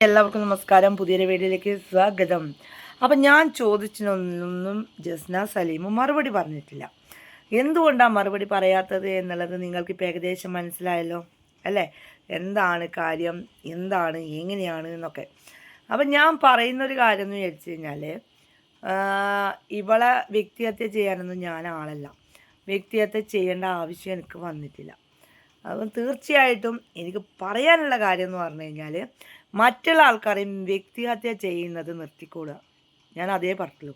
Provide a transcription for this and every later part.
എല്ലാവർക്കും നമസ്കാരം. പുതിയൊരു വീഡിയോയിലേക്ക് സ്വാഗതം. അപ്പം ഞാൻ ചോദിച്ചതിനൊന്നും ജസ്ന സലീമും മറുപടി പറഞ്ഞിട്ടില്ല. എന്തുകൊണ്ടാണ് മറുപടി പറയാത്തത് എന്നുള്ളത് നിങ്ങൾക്ക് ഇപ്പോൾ ഏകദേശം മനസ്സിലായല്ലോ അല്ലേ? എന്താണ് കാര്യം? എന്താണ്? എങ്ങനെയാണ് എന്നൊക്കെ. അപ്പം ഞാൻ പറയുന്നൊരു കാര്യം എന്ന് വിചാരിച്ചു കഴിഞ്ഞാൽ ഇവളെ വ്യക്തിഹത്യ ചെയ്യാനൊന്നും ഞാൻ ആളല്ല. വ്യക്തിഹത്യ ചെയ്യേണ്ട ആവശ്യം എനിക്ക് വന്നിട്ടില്ല. അപ്പം തീർച്ചയായിട്ടും എനിക്ക് പറയാനുള്ള കാര്യം എന്ന് പറഞ്ഞു കഴിഞ്ഞാൽ മറ്റുള്ള ആൾക്കാരെയും വ്യക്തിഹത്യ ചെയ്യുന്നത് നിർത്തിക്കൊള്ളുക ഞാൻ അതേ പറഞ്ഞുള്ളൂ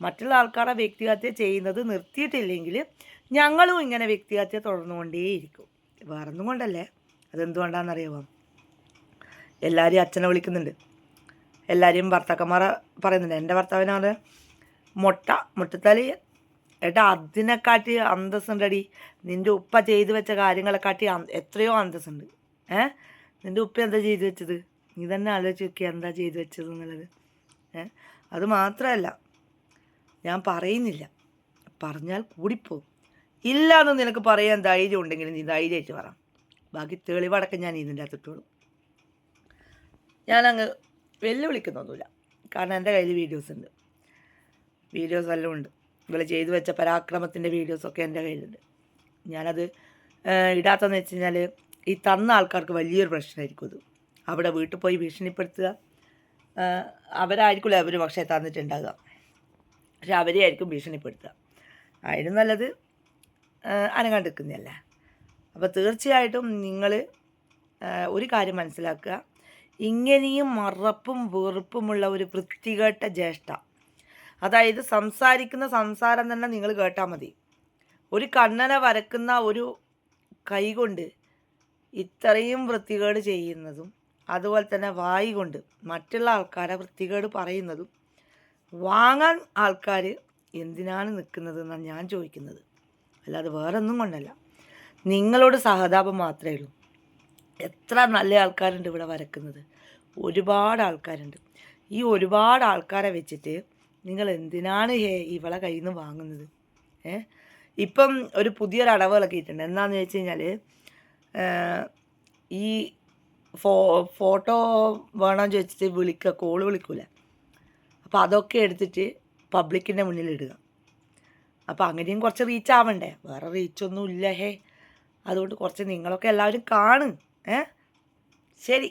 മറ്റുള്ള ആൾക്കാരെ വ്യക്തിഹത്യ ചെയ്യുന്നത് നിർത്തിയിട്ടില്ലെങ്കിൽ ഞങ്ങളും ഇങ്ങനെ വ്യക്തിഹത്യ തുടർന്നുകൊണ്ടേയിരിക്കും. വേറൊന്നും കൊണ്ടല്ലേ? അതെന്തുകൊണ്ടാണെന്നറിയാമോ? എല്ലാവരെയും അച്ഛനെ വിളിക്കുന്നുണ്ട്. എല്ലാവരെയും ഭർത്താക്കന്മാരെ പറയുന്നുണ്ട്. എന്റെ ഭർത്താവിനാണ് മുട്ട മുട്ടത്തലി ഏട്ടാ അതിനെക്കാട്ടി അന്തസ്സുണ്ടടി. നിന്റെ ഉപ്പ ചെയ്തു വെച്ച കാര്യങ്ങളെക്കാട്ടി എത്രയോ അന്തസ്സുണ്ട്. ഏ? നിന്റെ ഉപ്പ എന്താ ചെയ്തു വെച്ചത്? നീ തന്നെ ആലോചിച്ച് നോക്കി എന്താ ചെയ്തു വെച്ചത് എന്നുള്ളത് ഏ? അത് മാത്രമല്ല ഞാൻ പറയുന്നില്ല. പറഞ്ഞാൽ കൂടിപ്പോകും ഇല്ലാന്ന് നിനക്ക് പറയാൻ ധൈര്യം ഉണ്ടെങ്കിൽ നീ ധൈര്യമായിട്ട് പറ. ബാക്കി തെളിവടക്കം ഞാൻ ഇതിന്റെ അകത്തിട്ടോളൂ ഞാനങ്ങ് വെല്ലുവിളിക്കുന്നൊന്നുമില്ല. കാരണം എന്റെ കയ്യിൽ വീഡിയോസ് ഉണ്ട് വീഡിയോസ് എല്ലാം ഉണ്ട്. ഇവൾ ചെയ്തു വെച്ച പരാക്രമത്തിന്റെ വീഡിയോസൊക്കെ എന്റെ കയ്യിലുണ്ട്. ഞാനത് ഇടാത്തതെന്ന് വെച്ച് കഴിഞ്ഞാൽ ഈ തന്ന ആൾക്കാർക്ക് വലിയൊരു പ്രശ്നമായിരിക്കും അത്. അവിടെ വീട്ടിൽ പോയി ഭീഷണിപ്പെടുത്തുക. ഏഹ്, അവരായിരിക്കില്ല അവർ പക്ഷേ തന്നിട്ടുണ്ടാകുക. പക്ഷെ അവരെ ആയിരിക്കും ഭീഷണിപ്പെടുത്തുക. അതിനും നല്ലത് അനങ്ങാണ്ടിരിക്കുന്നതല്ലേ അപ്പോൾ തീർച്ചയായിട്ടും നിങ്ങൾ ഒരു കാര്യം മനസ്സിലാക്കുക. ഇങ്ങനെയും മറപ്പും വെറുപ്പുമുള്ള ഒരു വൃത്തികെട്ട ജ്യേഷ്ഠ അതായത് സംസാരിക്കുന്ന സംസാരം തന്നെ നിങ്ങൾ കേട്ടാൽ മതി. ഒരു കണ്ണനെ വരക്കുന്ന ഒരു കൈകൊണ്ട് ഇത്രയും വൃത്തികേട് ചെയ്യുന്നതും അതുപോലെ തന്നെ വായി കൊണ്ട് മറ്റുള്ള ആൾക്കാരെ വൃത്തികേട് പറയുന്നതും വാങ്ങാൻ ആൾക്കാർ എന്തിനാണ് നിൽക്കുന്നത് എന്നാണ് ഞാൻ ചോദിക്കുന്നത്. അല്ലാതെ വേറൊന്നും കൊണ്ടല്ല. നിങ്ങളോട് സഹതാപം മാത്രമേ ഉള്ളൂ. എത്ര നല്ല ആൾക്കാരുണ്ട് ഇവിടെ വരക്കുന്നത്. ഒരുപാട് ആൾക്കാരുണ്ട്. ഈ ഒരുപാട് ആൾക്കാരെ വെച്ചിട്ട് നിങ്ങൾ എന്തിനാണ് ഹേ ഇവളെ കയ്യിൽ നിന്ന് വാങ്ങുന്നത്? ഏ? ഇപ്പം ഒരു പുതിയൊരു അടവ് ഇളക്കിയിട്ടുണ്ട് എന്താണെന്ന് വെച്ച് കഴിഞ്ഞാൽ ഈ ഫോ ഫോട്ടോ വേണമെന്ന് ചോദിച്ചിട്ട് വിളിക്കുക കോൾ വിളിക്കൂല. അപ്പോൾ അതൊക്കെ എടുത്തിട്ട് പബ്ലിക്കിന്റെ മുന്നിൽ ഇടുക. അപ്പോൾ അങ്ങനെയും കുറച്ച് റീച്ച് ആവണ്ടേ? വേറെ റീച്ചൊന്നും ഇല്ല ഹേ. അതുകൊണ്ട് കുറച്ച് നിങ്ങളൊക്കെ എല്ലാവരും കാണും. ഏ? ശരി.